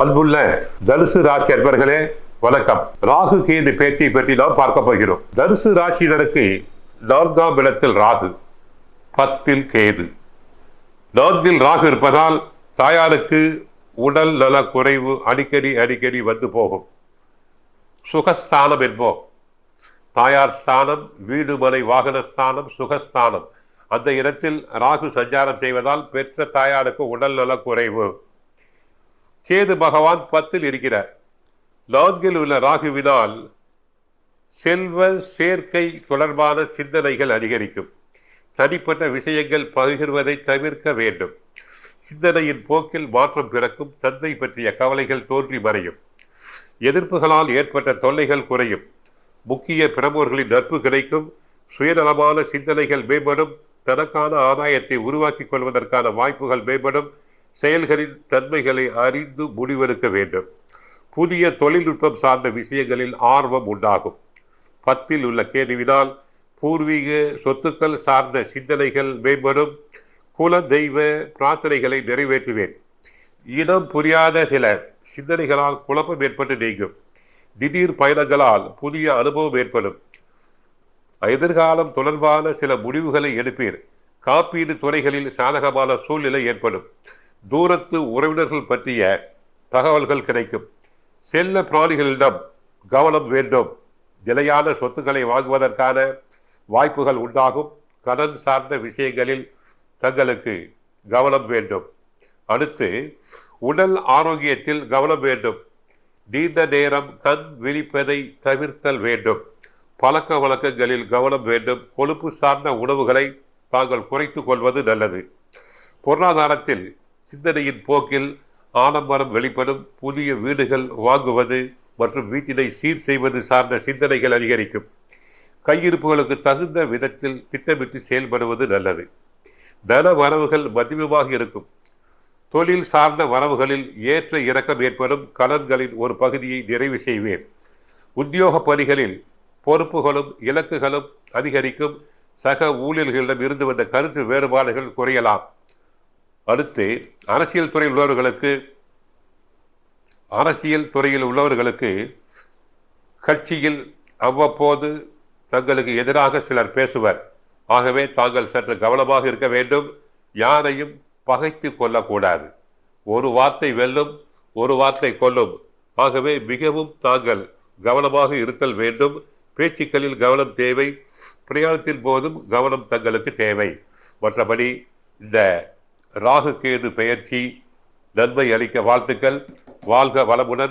பண்புள்ள தனுசு ராசி அன்பர்களே வணக்கம். ராகு கேது பேச்சை பற்றி நாம் பார்க்க போகிறோம். தனுசு ராசியினருக்கு நான்காம் இடத்தில் ராகு பத்தில் கேது. நான்கில் ராகு இருப்பதால் தாயாருக்கு உடல் நல குறைவு அடிக்கடி அடிக்கடி வந்து போகும். சுகஸ்தானம் என்போம். தாயார் ஸ்தானம் வீடு மனை வாகன ஸ்தானம் சுகஸ்தானம். அந்த இடத்தில் ராகு சஞ்சாரம் செய்வதால் பெற்ற தாயாருக்கு உடல் நல குறைவு கேது பகவான் பத்தில் இருக்கிறார். நான்கில் உள்ள ராகுவினால் செல்வ சேர்க்கை தொடர்பான சிந்தனைகள் அதிகரிக்கும். தனிப்பட்ட விஷயங்கள் பகிர்வதை தவிர்க்க வேண்டும். சிந்தனையின் போக்கில் மாற்றம் பிறக்கும். தந்தை பற்றிய கவலைகள் தோன்றி மறையும். எதிர்ப்புகளால் ஏற்பட்ட தொல்லைகள் குறையும். முக்கிய பிரமுகர்களின் நட்பு கிடைக்கும். சுயநலமான சிந்தனைகள் மேம்படும். தனக்கான ஆதாயத்தை உருவாக்கிக் கொள்வதற்கான வாய்ப்புகள் மேம்படும். செயல்களின் தன்மைகளை அறிந்து முடிவெடுக்க வேண்டும். புதிய தொழில்நுட்பம் சார்ந்த விஷயங்களில் ஆர்வம் உண்டாகும். பத்தில் உள்ள கேதுவினால் பூர்வீக சொத்துக்கள் சார்ந்த சிந்தனைகள் மேம்படும். குல தெய்வ பிரார்த்தனைகளை நிறைவேற்றுவேன். இனம் புரியாத சில சிந்தனைகளால் குழப்பம் ஏற்பட்டு நீங்கும். திடீர் பயணங்களால் புதிய அனுபவம் ஏற்படும். எதிர்காலம் தொடர்பான சில முடிவுகளை எடுப்பீர். காப்பீடு துறைகளில் சாதகமான சூழ்நிலை ஏற்படும். தூரத்து உறவினர்கள் பற்றிய தகவல்கள் கிடைக்கும். செல்ல பிராணிகளிடம் கவனம் வேண்டும். நிலையான சொத்துக்களை வாங்குவதற்கான வாய்ப்புகள் உண்டாகும். கடன் சார்ந்த விஷயங்களில் தங்களுக்கு கவனம் வேண்டும். அடுத்து உடல் ஆரோக்கியத்தில் கவனம் வேண்டும். நீண்ட நேரம் கண் விழிப்பதை தவிர்த்தல் வேண்டும். பழக்க வழக்கங்களில் கவனம் வேண்டும். கொழுப்பு சார்ந்த உணவுகளை தாங்கள் குறைத்து கொள்வது நல்லது. பொருளாதாரத்தில் சிந்தனையின் போக்கில் ஆடம்பரம் வெளிப்படும் புதிய வீடுகள் வாங்குவது மற்றும் வீட்டினை சீர் செய்வது சார்ந்த சிந்தனைகள் அதிகரிக்கும். கையிருப்புகளுக்கு தகுந்த விதத்தில் திட்டமிட்டு செயல்படுவது நல்லது. தன வரவுகள் மதிமமாக இருக்கும். தொழில் சார்ந்த வரவுகளில் ஏற்ற இறக்கம் ஏற்படும். கடன்களின் ஒரு பகுதியை நிறைவு செய்வேன். உத்தியோக பணிகளில் பொறுப்புகளும் இலக்குகளும் அதிகரிக்கும். சக ஊழியர்களிடம் இருந்து வந்த கருத்து வேறுபாடுகள் குறையலாம். அடுத்து அரசியல் துறையில் உள்ளவர்களுக்கு அரசியல் துறையில் உள்ளவர்களுக்கு கட்சியில் அவ்வப்போது தங்களுக்கு எதிராக சிலர் பேசுவர். ஆகவே தாங்கள் சற்று கவனமாக இருக்க வேண்டும். யாரையும் பகைத்து கொள்ளக்கூடாது ஒரு வார்த்தை வெல்லும் ஒரு வார்த்தை கொல்லும். ஆகவே மிகவும் தாங்கள் கவனமாக இருத்தல் வேண்டும். பேச்சுக்களில் கவனம் தேவை. பிரயாணத்தின் போதும் கவனம் தங்களுக்கு தேவை. மற்றபடி இந்த ராகு கேது பெயர்ச்சி நன்மை அளிக்க வாழ்த்துக்கள். வாழ்க வளமுடன்.